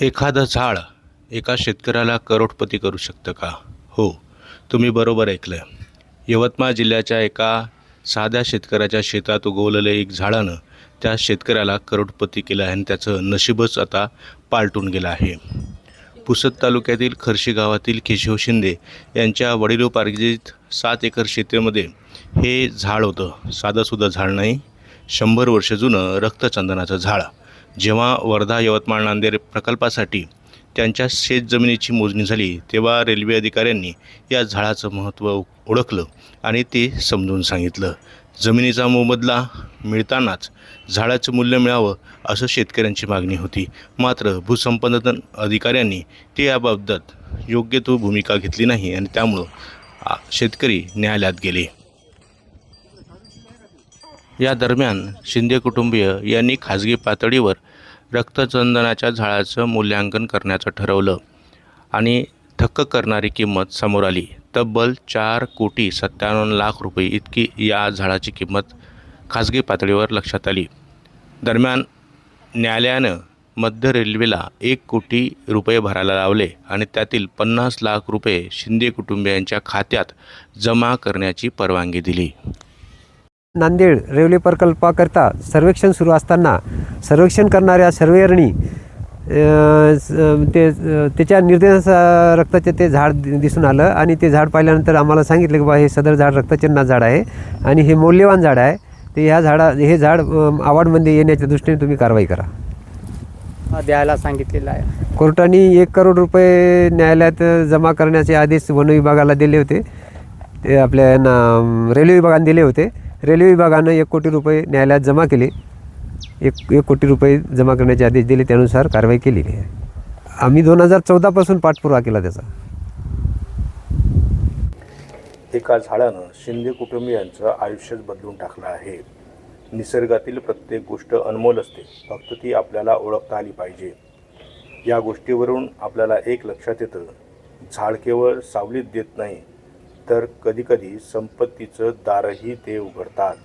एखादं झाड एका शेतकऱ्याला करोडपती करू शकतं का? हो तुम्ही बरोबर ऐकलं यवतमाळ जिल्ह्याच्या एका साध्या शेतकऱ्याच्या शेतात उगवलेलं एक झाडानं त्या शेतकऱ्याला करोडपती केलं आहे आणि त्याचं नशीबच आता पालटून गेलं आहे. पुसद तालुक्यातील खर्शी गावातील केशव शिंदे यांच्या वडिलोपार्जित सात एकर शेतीमध्ये हे झाड होतं. साधंसुद्धा झाड नाही शंभर वर्ष जुनं रक्तचंदनाचं झाड. जेव्हा वर्धा यवतमाळ नांदेड प्रकल्पासाठी त्यांच्या शेतजमिनीची मोजणी झाली तेव्हा रेल्वे अधिकाऱ्यांनी या झाडाचं महत्त्व ओळखलं आणि ते समजून सांगितलं. जमिनीचा मोबदला मिळतानाच झाडाचं मूल्य मिळावं असं शेतकऱ्यांची मागणी होती. मात्र भूसंपादन अधिकाऱ्यांनी ते याबाबत योग्य तो भूमिका घेतली नाही आणि त्यामुळं शेतकरी न्यायालयात गेले. या दरम्यान शिंदे कुटुंबीय यांनी खाजगी पातळीवर रक्तचंदनाच्या झाडाचं मूल्यांकन करण्याचं ठरवलं आणि थक्क करणारी किंमत समोर आली. तब्बल चार कोटी सत्त्याण्णव लाख रुपये इतकी या झाडाची किंमत खाजगी पातळीवर लक्षात आली. दरम्यान न्यायालयानं मध्य रेल्वेला एक कोटी रुपये भरायला लावले आणि त्यातील पन्नास लाख रुपये शिंदे कुटुंबियांच्या खात्यात जमा करण्याची परवानगी दिली. नांदेड रेल्वे प्रकल्पाकरता सर्वेक्षण सुरू असताना सर्वेक्षण करणाऱ्या सर्वेयरनी अ, स- ते त्याच्या निर्देश रक्ताचे ते झाड दिसून आलं आणि ते झाड पाहिल्यानंतर आम्हाला सांगितलं की बा हे सदर झाड रक्तचिन्ह झाड आहे आणि हे मौल्यवान झाड आहे. ते ह्या झाडा हे झाड अवॉर्डमध्ये येण्याच्या दृष्टीने तुम्ही कारवाई करा. द्यायला सांगितलेलं आहे. कोर्टाने एक करोड रुपये न्यायालयात जमा करण्याचे आदेश वन विभागाला दिले होते. ते आपल्या यांना रेल्वे विभागाने दिले होते. रेल्वे विभागानं एक कोटी रुपये न्यायालयात जमा केले. एक एक कोटी रुपये जमा करण्याचे आदेश दिले त्यानुसार कारवाई केलेली आहे. आम्ही दोन हजार चौदापासून पाठपुरावा केला त्याचा. एका झाडानं शिंदे कुटुंबियांचं आयुष्यच बदलून टाकलं आहे. निसर्गातील प्रत्येक गोष्ट अनमोल असते. फक्त ती आपल्याला ओळखता आली पाहिजे. या गोष्टीवरून आपल्याला एक लक्षात येतं. झाड केवळ सावलीत देत नाही तर कधीकधी संपत्तीचं दारही ते उघडतात.